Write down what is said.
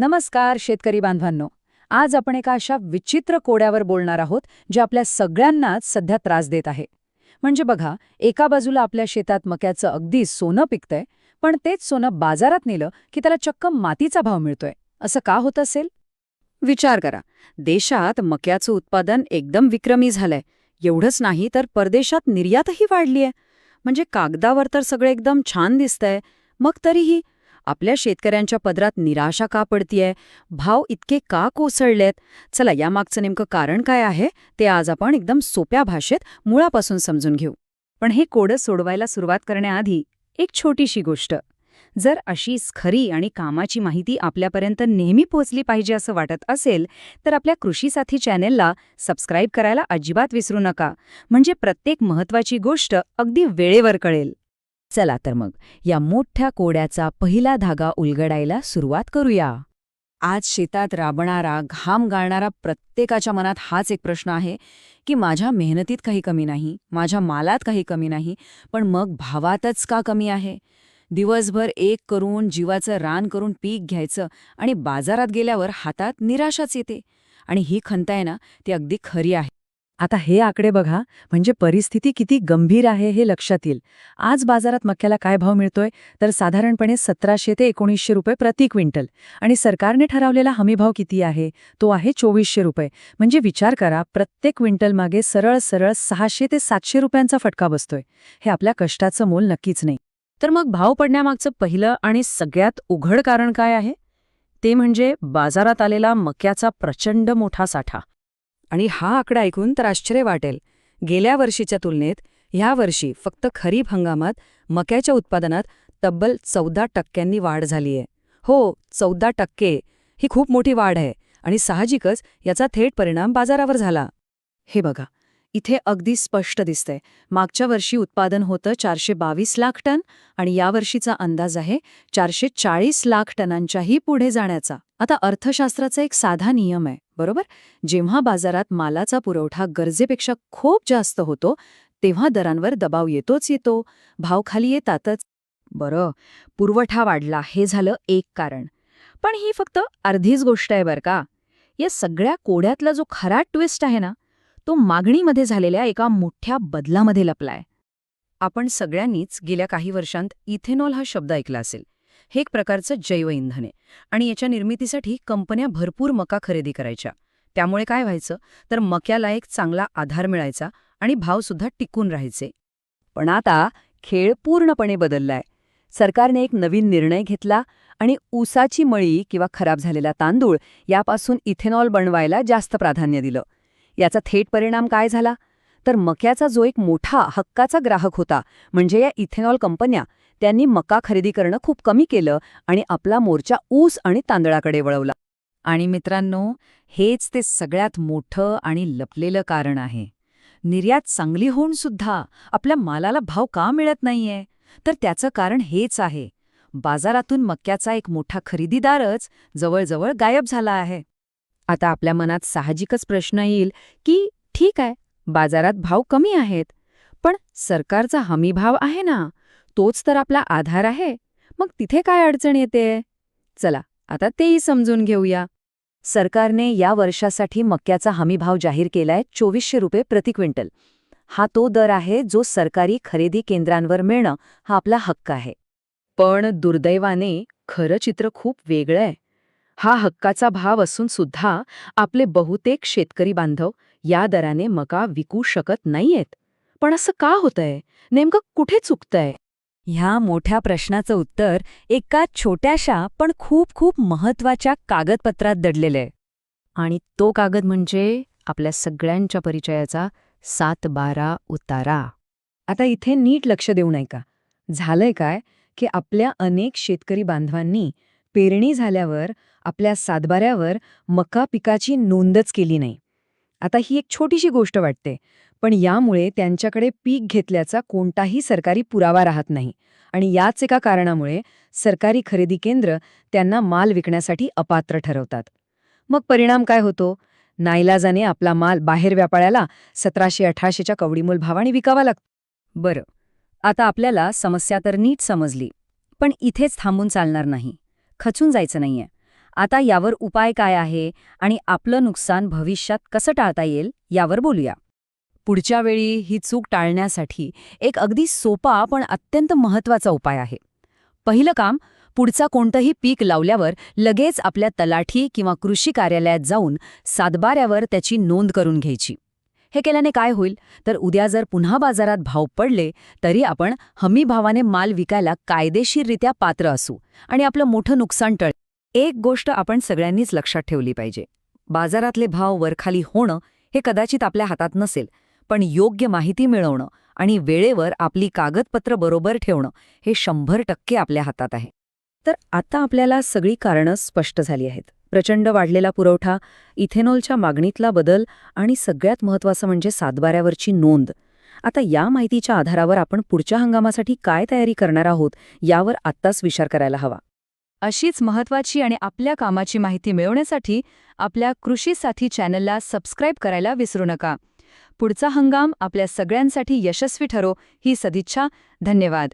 नमस्कार शेतकरी बांधवांनो. आज आपण एका अशा विचित्र कोड्यावर बोलणार आहोत जे आपल्या सगळ्यांनाच सध्या त्रास देत आहे. म्हणजे बघा एका बाजूला आपल्या शेतात मक्याचं अगदी सोनं पिकतंय पण तेच सोनं बाजारात नेलं की त्याला चक्क मातीचा भाव मिळतोय. असं का होत असेल? विचार करा. देशात मक्याचं उत्पादन एकदम विक्रमी झालंय. एवढंच नाही तर परदेशात निर्यातही वाढलीय. म्हणजे कागदावर तर सगळं एकदम छान दिसतंय. मग तरीही आपल्या शेतकऱ्यांच्या पदरात निराशा का पडतीये? भाव इतके का कोसळलेत? चला यामागचं नेमकं कारण काय आहे? ते आज आपण एकदम सोप्या भाषेत मुळापासून समजून घेऊ. पण हे कोडं सोडवायला सुरुवात करण्याआधी एक छोटीशी गोष्ट. जर अशीच खरी आणि कामाची माहिती आपल्यापर्यंत नेहमी पोहोचली पाहिजे असं वाटत असेल तर आपल्या कृषी साथी चॅनेलला सबस्क्राईब करायला अजिबात विसरू नका. म्हणजे प्रत्येक महत्वाची गोष्ट अगदी वेळेवर कळेल. चला तर मग या मोठ्या कोड्याचा पहिला धागा उलगडायला सुरुवात करूया. आज शेतात राबणारा घाम गाळणारा प्रत्येकाच्या मनात हाच एक प्रश्न आहे की माझ्या मेहनतीत काही कमी नाही माझ्या मालात काही कमी नाही पण मग भावातच का कमी आहे? दिवसभर एक करून जीवाचं रान करून पीक घ्यायचं आणि बाजारात गेल्यावर हातात निराशाच येते. आणि ही खंत आहे ना ती अगदी खरी आहे. आता हे आकडे बघा म्हणजे परिस्थिती किती गंभीर आहे हे लक्षात येईल. आज बाजारात मक्याला काय भाव मिळतोय? तर साधारणपणे सतराशे ते एकोणीसशे रुपये प्रति क्विंटल. आणि सरकारने ठरवलेला हमीभाव किती आहे? तो आहे चोवीसशे रुपये. म्हणजे विचार करा प्रत्येक क्विंटल मागे सरळ सरळ सहाशे ते सातशे रुपयांचा फटका बसतोय. हे आपल्या कष्टाचं मोल नक्कीच नाही. तर मग भाव पडण्यामागचं पहिलं आणि सगळ्यात उघड कारण काय आहे? ते म्हणजे बाजारात आलेला मक्याचा प्रचंड मोठा साठा. आणि हा आकडा ऐकून तर आश्चर्य वाटेल. गेल्या वर्षीच्या तुलनेत ह्या वर्षी फक्त खरीप हंगामात मक्याच्या उत्पादनात तब्बल चौदा टक्क्यांनी वाढ झालीय. हो चौदा टक्के ही खूप मोठी वाढ आहे आणि साहजिकच याचा थेट परिणाम बाजारावर झाला. हे बघा इथे अगदी स्पष्ट दिसतंय. मागच्या वर्षी उत्पादन होतं चारशे बावीस लाख टन आणि यावर्षीचा अंदाज आहे चारशे चाळीस लाख टनांच्याही पुढे जाण्याचा. आता अर्थशास्त्राचा एक साधा नियम आहे. बरोबर? जेव्हा बाजारात मालाचा पुरवठा गरजेपेक्षा खूप जास्त होतो तेव्हा दरांवर दबाव येतोच येतो. भाव खाली येतातच. बरं पुरवठा वाढला हे झालं एक कारण. पण ही फक्त अर्धीच गोष्ट आहे बरं का. या सगळ्या कोड्यातला जो खरा ट्विस्ट आहे ना तो मागणीमध्ये झालेल्या एका मोठ्या बदलामध्ये लपलाय. आपण सगळ्यांनीच गेल्या काही वर्षांत इथेनॉल हा शब्द ऐकला असेल. हे एक प्रकारचं जैव इंधन आहे. आणि याच्या निर्मितीसाठी कंपन्या भरपूर मका खरेदी करायच्या. त्यामुळे काय व्हायचं? तर मक्याला एक चांगला आधार मिळायचा आणि भावसुद्धा टिकून राहायचे. पण आता खेळ पूर्णपणे बदललाय. सरकारने एक नवीन निर्णय घेतला आणि ऊसाची मळी किंवा खराब झालेला तांदूळ यापासून इथेनॉल बनवायला जास्त प्राधान्य दिलं. याचा थेट परिणाम काय झाला? तर मक्याचा जो एक मोठा हक्काचा ग्राहक होता म्हणजे या इथेनॉल कंपन्या त्यांनी मका खरेदी करणं खूप कमी केलं आणि आपला मोर्चा ऊस आणि तांदळाकडे वळवला. आणि मित्रांनो हेच ते सगळ्यात मोठं आणि लपलेलं कारण आहे. निर्यात चांगली होऊन सुद्धा आपल्या मालाला भाव का मिळत नाहीये? तर त्याचं कारण हेच आहे. बाजारातून मक्याचा एक मोठा खरेदीदारच जवळजवळ गायब झाला आहे. आता आपल्या मनात साहजिकच प्रश्न येईल की ठीक आहे बाजारात भाव कमी आहेत. पण सरकारचा हमी भाव आहे ना तोच तर आपला आधार आहे. मग तिथे काय अडचण येते? चला आता तेही समजून घेऊया. सरकारने या वर्षासाठी मक्याचा हमीभाव जाहीर केलाय चोवीसशे रुपये प्रति क्विंटल. हा तो दर आहे जो सरकारी खरेदी केंद्रांवर मिळणं हा आपला हक्क आहे. पण दुर्दैवाने खरं चित्र खूप वेगळं आहे. हा हक्काचा भाव असून सुद्धा आपले बहुतेक शेतकरी बांधव या दराने मका विकू शकत नाहीयेत. पण असं का होतंय? नेमकं कुठे चुकतंय? ह्या मोठ्या प्रश्नाचं उत्तर एका छोट्याशा पण खूप खूप महत्त्वाच्या कागदपत्रात दडलेलं आहे आणि तो कागद म्हणजे आपल्या सगळ्यांच्या परिचयाचा सात बारा उतारा. आता इथे नीट लक्ष देऊ नये का झालंय काय की आपल्या अनेक शेतकरी बांधवांनी पेरणी झाल्यावर आपल्या सातबाऱ्यावर मका पिकाची नोंदच केली नाही. आता ही एक छोटीशी गोष्ट वाटते पण यामुळे त्यांच्याकडे पीक घेतल्याचा कोणताही सरकारी पुरावा राहत नाही आणि याच एका कारणामुळे सरकारी खरेदी केंद्र त्यांना माल विकण्यासाठी अपात्र ठरवतात. मग परिणाम काय होतो? नाईलाजाने आपला माल बाहेर व्यापाऱ्याला सतराशे अठराशेच्या कवडीमूल भावाने विकावा लागतो बरं आता आपल्याला समस्या तर नीट समजली पण इथेच थांबून चालणार नाही खचून जायचं नाहीये. आता यावर उपाय काय आहे आणि आपलं नुकसान भविष्यात कसं टाळता येईल यावर बोलूया. पुढच्या वेळी ही चूक टाळण्यासाठी एक अगदी सोपा पण अत्यंत महत्त्वाचा उपाय आहे. पहिलं काम पुढचा कोणतंही पीक लावल्यावर लगेच आपल्या तलाठी किंवा कृषी कार्यालयात जाऊन सातबाऱ्यावर त्याची नोंद करून घ्यायची. हे केल्याने काय होईल? तर उद्या जर पुन्हा बाजारात भाव पडले तरी आपण हमी भावाने माल विकायला कायदेशीररित्या पात्र असू आणि आपलं मोठं नुकसान टळ एक गोष्ट आपण सगळ्यांनीच लक्षात ठेवली पाहिजे. बाजारातले भाव वरखाली होणं हे कदाचित आपल्या हातात नसेल पण योग्य माहिती मिळवणं आणि वेळेवर आपली कागदपत्र बरोबर ठेवणं हे शंभर टक्के आपल्या हातात आहे. तर आता आपल्याला सगळी कारणं स्पष्ट झाली आहेत. प्रचंड वाढलेला पुरवठा इथेनॉलच्या मागणीतला बदल आणि सगळ्यात महत्त्वाचं म्हणजे सातबाऱ्यावरची नोंद. आता या माहितीच्या आधारावर आपण पुढच्या हंगामासाठी काय तयारी करणार आहोत यावर आत्ताच विचार करायला हवा. अशीच महत्त्वाची आणि आपल्या कामाची माहिती मिळवण्यासाठी आपल्या कृषी साथी चॅनलला सबस्क्राईब करायला विसरू नका. पुढचा हंगाम आपल्या सगळ्यांसाठी यशस्वी ठरो ही सदिच्छा. धन्यवाद.